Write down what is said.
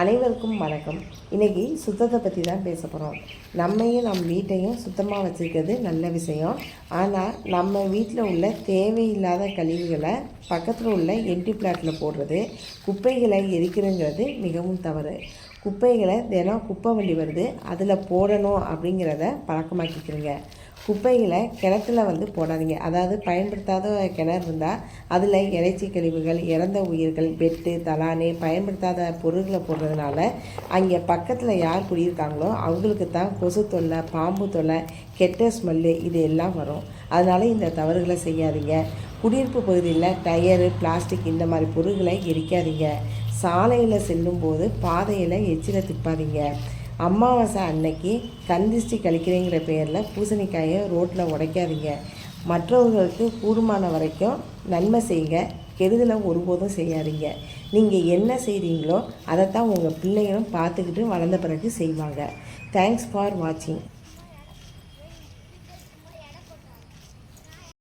அனைவருக்கும் வணக்கம். இன்றைக்கி சுத்தத்தை பற்றி தான் பேச போகிறோம் நம்மையும் நம் வீட்டையும் சுத்தமாக வச்சுருக்கிறது நல்ல விஷயம். ஆனால் நம்ம வீட்டில் உள்ள தேவையில்லாத கழிவுகளை பக்கத்தில் உள்ள எம்டி பிளாட்டில் போடுறது குப்பைகளை எரிக்கிறதுங்கிறது மிகவும் தவறு. குப்பைகளை தினம் குப்பை வண்டி வருது அதில் போடணும் அப்படிங்கிறத பழக்கமாக்கிக்கிறீங்க. குப்பைகளை கிணத்துல வந்து போடாதீங்க. அதாவது பயன்படுத்தாத கிணறு இருந்தால் அதில் இறைச்சி கழிவுகள் இறந்த உயிர்கள் பெட்டு தலானே பயன்படுத்தாத பொருட்களை போடுறதுனால அங்கே பக்கத்தில் யார் குடியிருக்காங்களோ அவங்களுக்கு தான் கொசு தொல்லை பாம்பு தொல்லை கெட்ட ஸ்மெல்லு இது எல்லாம் வரும். அதனால் இந்த தவறுகளை செய்யாதீங்க. குடியிருப்பு பகுதியில் டயரு பிளாஸ்டிக் இந்த மாதிரி பொருட்களை எரிக்காதீங்க. சாலையில் செல்லும்போது பாதையில் எச்சில திப்பாதீங்க. அமாவாசை அன்னைக்கு கந்திஷ்டி கழிக்கிறேங்கிற பேரில் பூசணிக்காயை ரோட்டில் உடைக்காதீங்க. மற்றவர்களுக்கு கூடுமான வரைக்கும் நன்மை செய்யுங்க. கெடுதலை ஒருபோதும் செய்யாதீங்க. நீங்கள் என்ன செய்கிறீங்களோ அதைத்தான் உங்கள் பிள்ளைகளும் பார்த்துக்கிட்டு வளர்ந்த பிறகு செய்வாங்க. தேங்க்ஸ் ஃபார் வாட்சிங்